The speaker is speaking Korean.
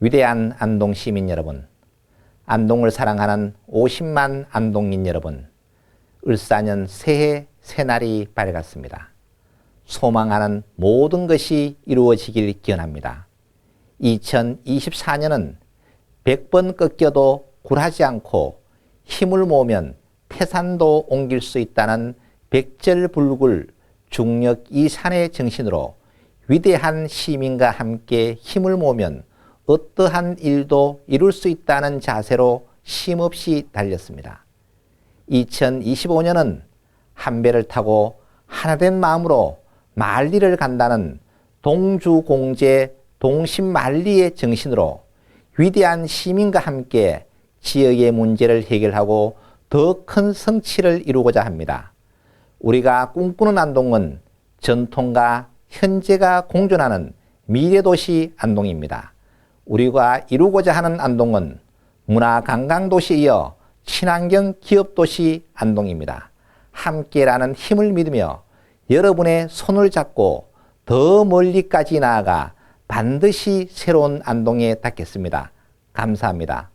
위대한 안동 시민 여러분, 안동을 사랑하는 50만 안동인 여러분, 을사년 새해 새날이 밝았습니다. 소망하는 모든 것이 이루어지길 기원합니다. 2024년은 100번 꺾여도 굴하지 않고 힘을 모으면 태산도 옮길 수 있다는 백절불굴 중력 이산의 정신으로 위대한 시민과 함께 힘을 모으면 어떠한 일도 이룰 수 있다는 자세로 쉼없이 달렸습니다. 2025년은 한 배를 타고 하나된 마음으로 만리를 간다는 동주공제 동심만리의 정신으로 위대한 시민과 함께 지역의 문제를 해결하고 더 큰 성취를 이루고자 합니다. 우리가 꿈꾸는 안동은 전통과 현재가 공존하는 미래도시 안동입니다. 우리가 이루고자 하는 안동은 문화 관광 도시에 이어 친환경 기업 도시 안동입니다. 함께라는 힘을 믿으며 여러분의 손을 잡고 더 멀리까지 나아가 반드시 새로운 안동에 닿겠습니다. 감사합니다.